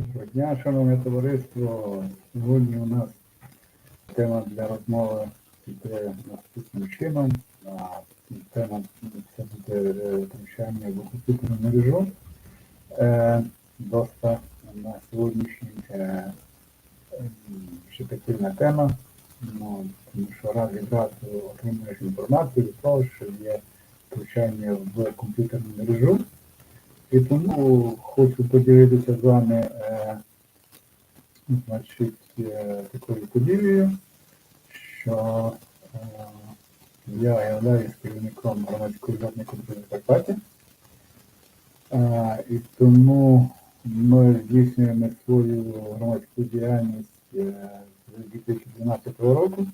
Доброго дня, шановне товариство. Сьогодні у нас тема для розмови піде наступним чином. Тема це буде е, втручання в комп'ютерну мережу. Е, Доста на сьогоднішній е, щепетильна тема, ну, тому що раз відразу отримуєш інформацію від того, що є втручання в комп'ютерну мережу. І тому хочу поділитися з вами е, значить, е, такою подією, що е, я являюсь керівником громадської об'єднання комп'ютер Карпаті. Е, і тому ми здійснюємо свою громадську діяльність е, з 2012 року.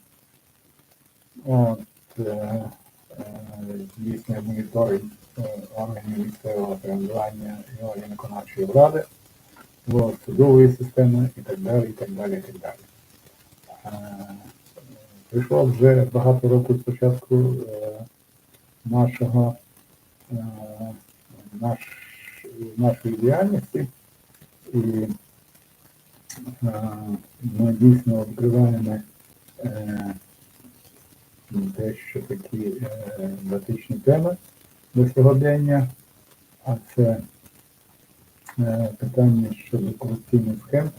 От, е, е, здійснює моніторинг е, органів місцевого самоврядування і органів виконавчої влади, судової системи і так далі, і так далі, і так далі. Е, Прийшло вже багато років з початку е, нашого наш, нашої діяльності, і ми дійсно відкриваємо дещо такі е, теми до сьогодення, а це е, питання щодо корупційних схем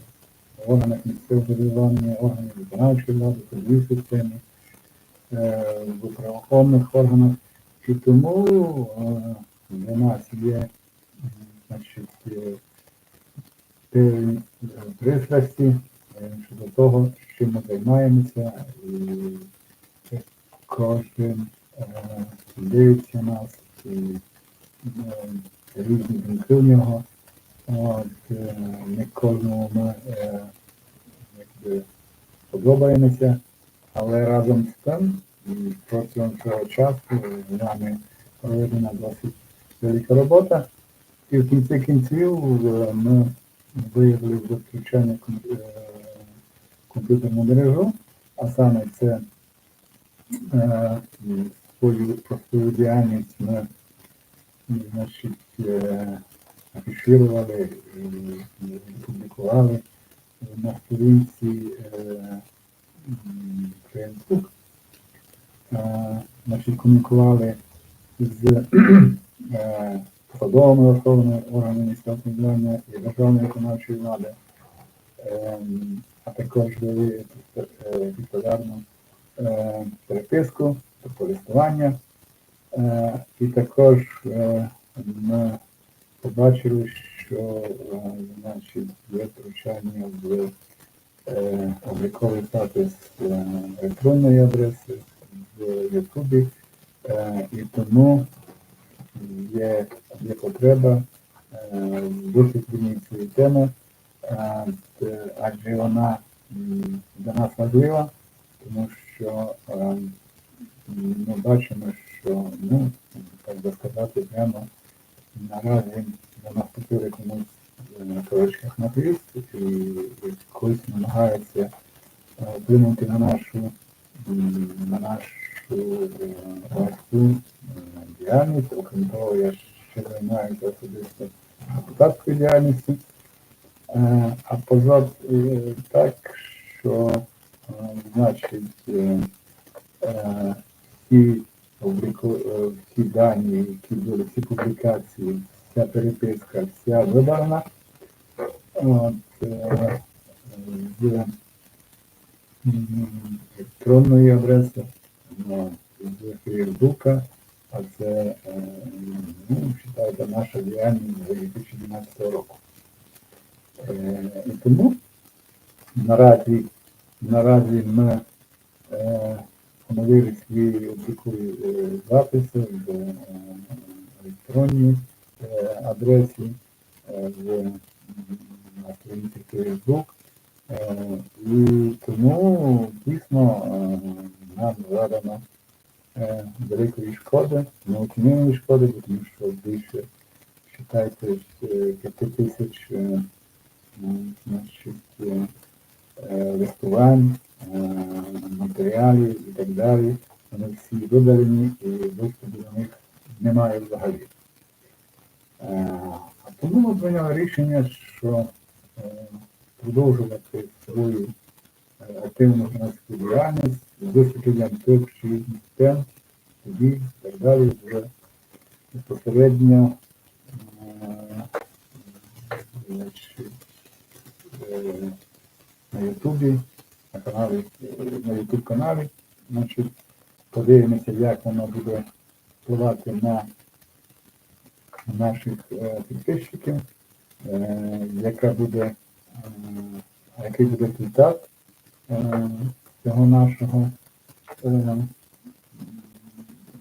в органах місцевого врядування, органів виконавчої влади, судовій системі, е, в правоохоронних органах. І тому е, для нас є значить, певні пристрасті щодо того, чим ми займаємося, і кожен дивиться нас, і е, різні думки в нього. От, е, не кожному ми е, якби, подобаємося, але разом з тим м, протягом цього часу з нами проведена досить велика робота. І в кінці кінців е, ми виявили е, комп'ютерну мережу, а саме це про свою діяльність ми значить, е, афішували і публікували на сторінці е, Facebook. Е, Значить, комунікували з е, посадовими особами органів місцевого самоврядування і державної виконавчої влади, ем, а також е, відповідальну е, переписку, тобто листування. Е, І також е, ми побачили, що е, значить, втручання в е, обліковий е, електронної адреси в Ютубі, е, і тому є, є потреба е, висвітлення цієї теми, е, адже вона для нас важлива, тому що е, м, ми бачимо, що, ну, так би сказати, прямо наразі не наступили комусь е, на кавичках на хвіст і, хтось намагається е, вплинути на нашу на нашу е, е, діяльність. Окрім того, я ще займаюся особисто депутатською діяльністю. Е, А позад е, так, що е, значить е, е, всі е, всі дані, які були, всі публікації, вся переписка, вся видалена. От, з електронної адреси, ну, з Фейсбука, а це, ну, вважайте, наша діяльність з 2012 року. І тому наразі, наразі ми свої облікові е, записи в е, електронній е, адресі, е, в, сторінці Facebook. І тому дійсно нам задано великої шкоди, неоціненої шкоди, тому що більше, з 5 тисяч значить, е, е, матеріалів і так далі. Вони всі видалені і доступу до них немає взагалі. Е, А тому ми прийняли рішення, що е, продовжувати свою активну громадську діяльність з висвітленням тих чи інших тем, тоді і так далі вже безпосередньо значить, на Ютубі, на каналі, на Ютуб каналі, значить, подивимося, як воно буде впливати на наших е, підписчиків, е, яка буде, е, який буде результат е, цього нашого е,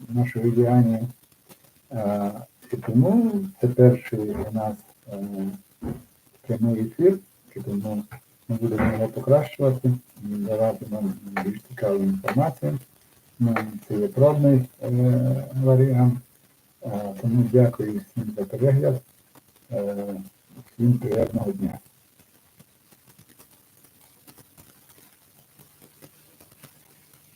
нашої діяння. Е, і тому це перший у нас е, прямий ефір, тому ми будемо його покращувати, давати нам більш цікаву інформацію. Ну, це є пробний е, варіант. Тому дякую всім за перегляд. Е, всім приємного дня.